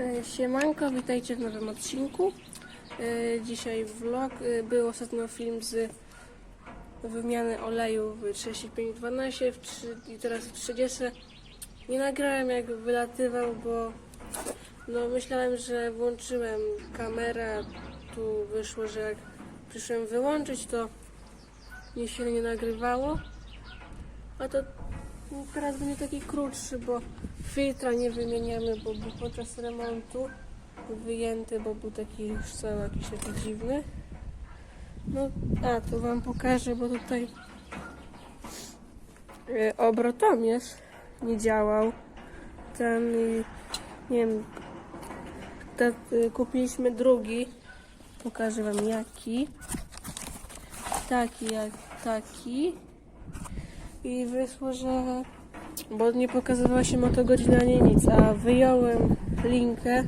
E, Siemanko, witajcie w nowym odcinku. E, Dzisiaj vlog. E, Był ostatnio film z wymiany oleju w 3512 w trzy- i teraz w 30. Nie nagrałem jak wylatywał, bo no myślałem, że włączyłem kamerę, tu wyszło, że jak przyszłem wyłączyć, to nie się nie nagrywało. A to teraz będzie taki krótszy, bo filtra nie wymieniamy, bo był podczas remontu wyjęty, bo był taki już cały jakiś taki dziwny. No, a tu wam pokażę, bo tutaj e, obrotomierz nie działał. Ten, nie wiem, te, y, kupiliśmy drugi. Pokażę wam jaki. Taki jak taki. I wyszło, że. Bo nie pokazywała się motogodzina ani nic, a wyjąłem linkę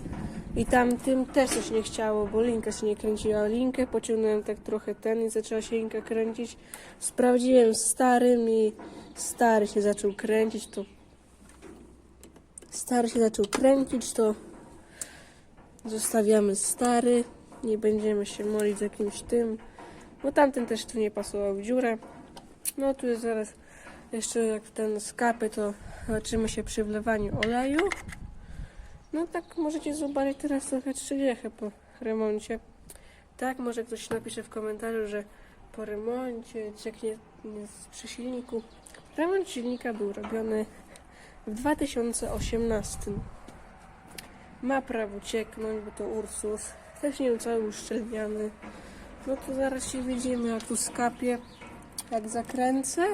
i tam tym też coś nie chciało, bo linka się nie kręciła. Linkę pociągnąłem tak trochę ten i zaczęła się linka kręcić. Sprawdziłem starym i stary się zaczął kręcić, to stary się zaczął kręcić, to zostawiamy stary. Nie będziemy się molić z jakimś tym, bo tamten też tu nie pasował w dziurę. No tu jest zaraz jeszcze jak ten skapy, to zobaczymy się przy wlewaniu oleju. No tak możecie zobaczyć teraz trochę trzydziechę po remoncie. Tak, może ktoś napisze w komentarzu, że po remoncie, czy jak nie, nie przy silniku. Remont silnika był robiony w 2018. Ma prawo cieknąć, bo to Ursus. Też nie był cały uszczelniany. No to zaraz się widzimy, jak tu skapie, jak zakręcę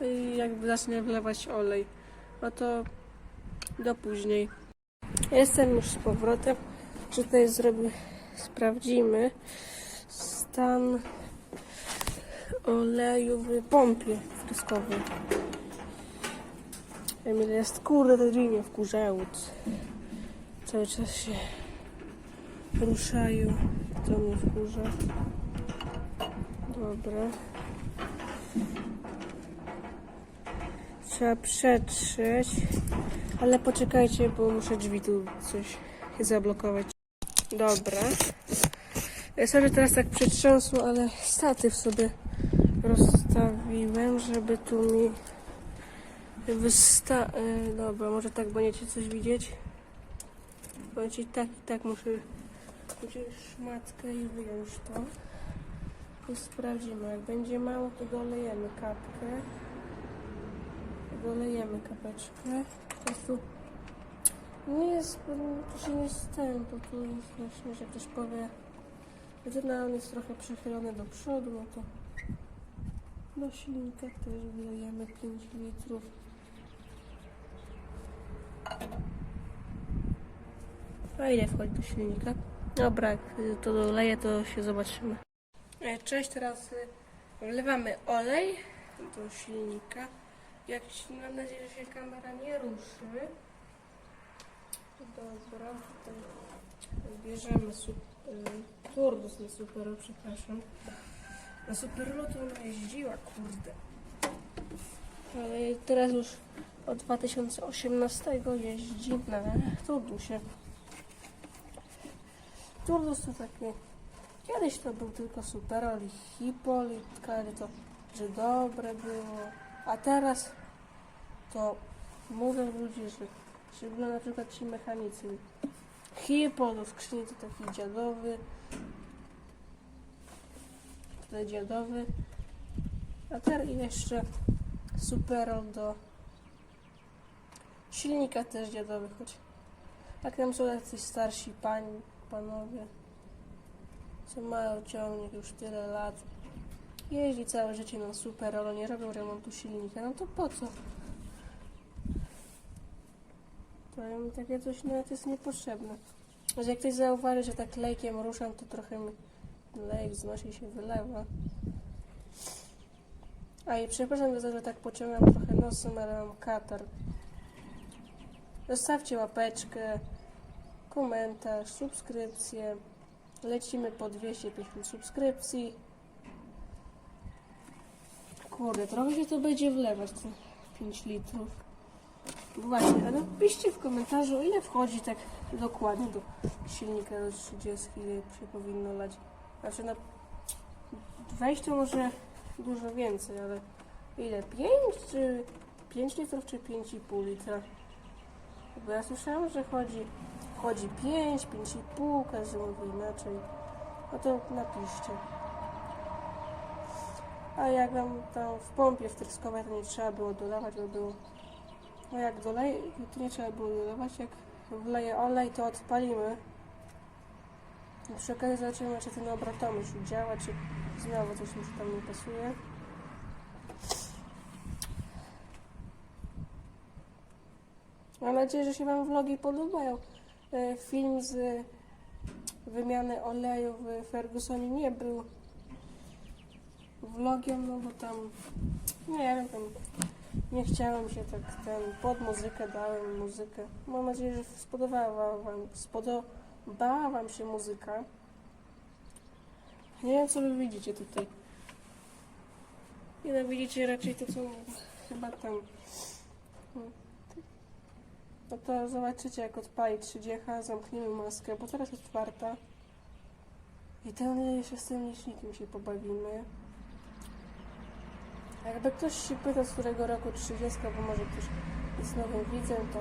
i jak zacznę wlewać olej. No to do później. Jestem już z powrotem. Tutaj zrobię, sprawdzimy stan oleju w pompie wtryskowej. Emil jest kurde, te drzwi mnie wkurzały. Cały czas się ruszają. To mnie wkurza. Dobra. Trzeba przetrzeć. Ale poczekajcie, bo muszę drzwi tu coś zablokować. Dobra. Sorry, teraz tak przetrząsło, ale statyw sobie rozstawiłem, żeby tu mi wysta... e, Dobra, może tak będziecie coś widzieć. I tak i tak muszę wziąć szmatkę i wyjąć to. I sprawdzimy. Jak będzie mało, to dolejemy kapkę. Dolejemy kapeczkę. Po prostu nie jest, to się nie stęp, bo tu jest właśnie, że ktoś powie, że na on jest trochę przechylony do przodu, no to do silnika też wylejemy 5 litrów. A ile wchodzi do silnika? Dobra, jak to doleję, to się zobaczymy. E, Cześć, teraz y, wlewamy olej do silnika. Jak się- mam nadzieję, że się kamera nie ruszy. Dobra, tutaj bierzemy y, na Supero, przepraszam. Na Superlu to ona jeździła, kurde. Ale teraz już od 2018 jeździ na Turdusie. Turdus to takie... Kiedyś to był tylko Superol i Hipol i każdy to, że dobre było. A teraz to mówią ludzie, że szczególnie na przykład ci mechanicy. Hipol do skrzyni to taki dziadowy. Tutaj dziadowy. A teraz jeszcze Superol do silnika też dziadowy, choć jak tam są jacyś starsi pani, panowie, co mają ciągnik już tyle lat, jeździ całe życie na Superolo, nie robią remontu silnika, no to po co? To im takie coś nawet jest niepotrzebne. Że jak ktoś zauważy, że tak lejkiem ruszam, to trochę mi lejek znosi się wylewa. A i przepraszam za to, że tak pociągam trochę nosem, ale mam katar. Zostawcie łapeczkę, komentarz, subskrypcję. Lecimy po 250 subskrypcji. Kurde, trochę się to będzie wlewać, te 5 litrów. Właśnie, ale napiszcie w komentarzu, ile wchodzi tak dokładnie do silnika do 30 ile się powinno lać. Znaczy na wejść to może dużo więcej, ale ile? 5 czy 5 litrów czy 5,5 litra? Bo ja słyszałam, że chodzi, chodzi 5, 5,5, każdy mówi inaczej. No to napiszcie. A jak wam tam w pompie wtryskowej to nie trzeba było dodawać, bo było. No jak doleję, to nie trzeba było dodawać. Jak wleję olej, to odpalimy. I przy okazji zobaczymy, czy ten obratomiarz działa, czy znowu coś mi tam nie pasuje. Mam nadzieję, że się Wam vlogi podobają. E, Film z wymiany oleju w Fergusonie nie był vlogiem, no bo tam nie wiem, tam nie chciałem się tak ten pod muzykę dałem muzykę. Mam nadzieję, że spodobała wam, spodobała wam się muzyka. Nie wiem co wy widzicie tutaj. Nie no, widzicie raczej to co chyba tam. No to zobaczycie jak odpali 30, zamkniemy maskę, bo teraz jest czwarta. I ten jeszcze z tym licznikiem się pobawimy. Jakby ktoś się pyta, z którego roku 30, bo może ktoś jest nowym widzem, to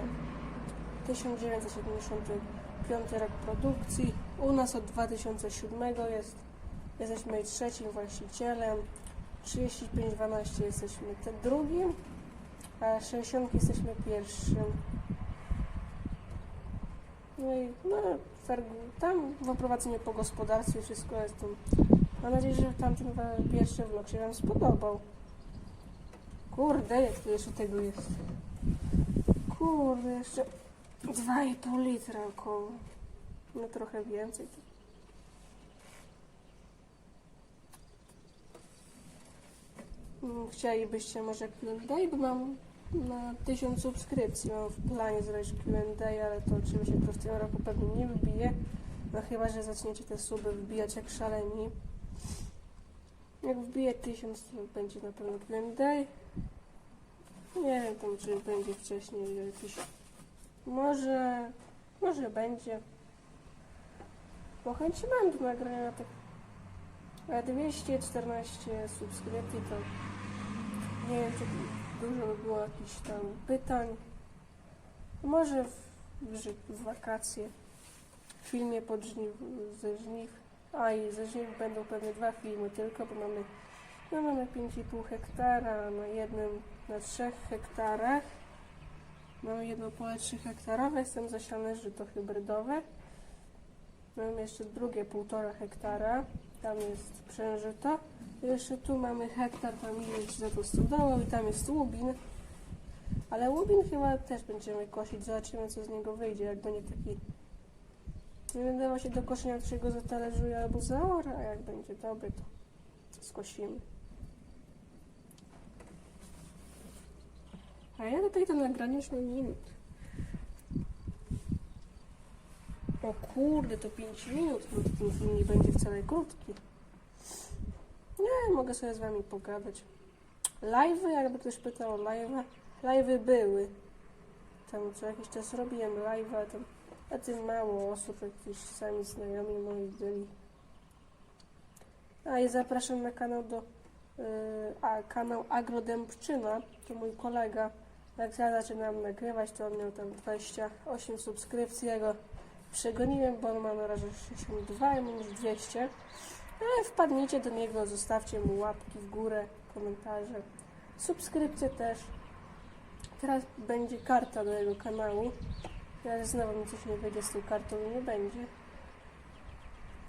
1975 rok produkcji. U nas od 2007 jest. Jesteśmy trzecim właścicielem. 3512 jesteśmy te drugim, a 60 jesteśmy pierwszym. No i no, tam w oprowadzeniu po gospodarstwie wszystko jest. Mam nadzieję, że tamten pierwszy vlog się Wam spodobał. Kurde, jak to jeszcze tego jest? Kurde, jeszcze 2,5 litra około. No trochę więcej. Mm, Chcielibyście może Q&A, bo mam na 1000 subskrypcji. Mam w planie zrobić Q&A, ale to oczywiście to w tym roku pewnie nie wybije. No chyba, że zaczniecie te suby wbijać jak szaleni. Jak wbije 1000, to będzie na pewno Q&A. Nie wiem tam, czy będzie wcześniej jakiś... Może... Może będzie. Bo chęci mam do nagrania tak... A 214 subskrypcji to... Nie wiem, czy dużo by było jakichś tam pytań. Może w, w, w wakacje. W filmie pod żniw, ze żniw. A i ze będą pewnie dwa filmy tylko, bo mamy, no mamy 5,5 hektara na jednym, na 3 hektarach. Mamy jedno pole 3 hektarowe, jestem zasiane żyto hybrydowe. Mamy jeszcze drugie 1,5 hektara, tam jest przężyto. Jeszcze tu mamy hektar, tam ileś za to stodołą i tam jest łubin. Ale łubin chyba też będziemy kosić, zobaczymy co z niego wyjdzie, jak będzie taki... Nie będę się do koszenia, czy go zatalerzuje albo zaora, a jak będzie dobry, to skosimy. A ja tutaj to nagranie już mam minut. O kurde, to 5 minut, to ten film nie będzie wcale krótki. Nie, mogę sobie z wami pogadać. Live'y, jakby ktoś pytał o live'a. Live'y były. Tam co jakiś czas robiłem live'a, tam a tym mało osób, jakieś sami znajomi moi byli. A i zapraszam na kanał do yy, a, kanał Agrodębczyna, to mój kolega. Jak ja zaczynam nagrywać, to on miał tam 28 subskrypcji, ja go przegoniłem, bo on ma na razie 62, ja mam już 200. Ale wpadnijcie do niego, zostawcie mu łapki w górę, komentarze, subskrypcje też. Teraz będzie karta do jego kanału. Ale znowu mi coś nie wyjdzie z tą kartą i nie będzie.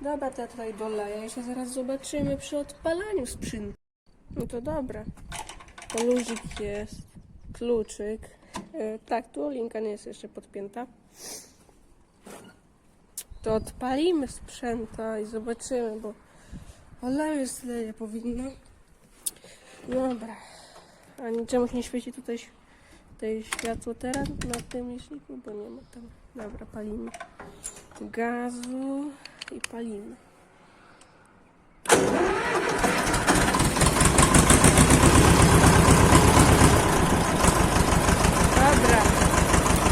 Dobra, to ja tutaj doleję i się zaraz zobaczymy przy odpalaniu sprzętu. No to dobra. To luzik jest, kluczyk. E, tak, tu linka nie jest jeszcze podpięta. To odpalimy sprzęta i zobaczymy, bo oleju jest tyle, powinno. Dobra. A niczemuś nie świeci tutaj, tutaj światło teraz na tym liczniku, bo nie ma tam. Dobra, palimy gazu i palimy. Dobra.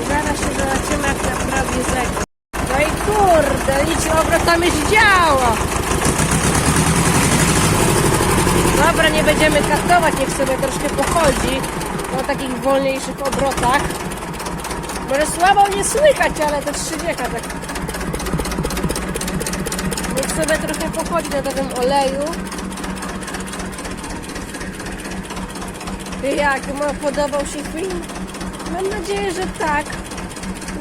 Zaraz się zobaczymy, jak naprawię zegar. Ten liczy obrotami już działa. Dobra, nie będziemy kartować, niech sobie troszkę pochodzi na takich wolniejszych obrotach. Może słabo nie słychać, ale to 30 tak. Niech sobie trochę pochodzi na takim oleju. Jak ma podobał się film? Mam nadzieję, że tak.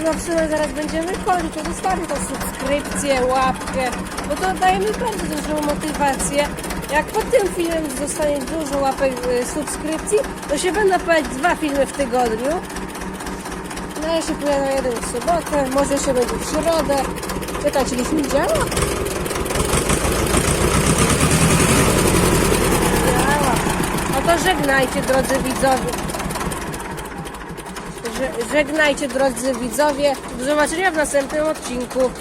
No w sumie zaraz będziemy kończyć, zostawię tą subskrypcję, łapkę, bo to daje mi bardzo dużą motywację. Jak po tym filmem zostanie dużo łapek y, subskrypcji, to się będę pojawiać dwa filmy w tygodniu. No ja się pojawię na jeden w sobotę, może się będzie w środę. Czekajcie, czy film działa? Działa. No to żegnajcie drodzy widzowie. Że- Żegnajcie drodzy widzowie. Do zobaczenia w następnym odcinku.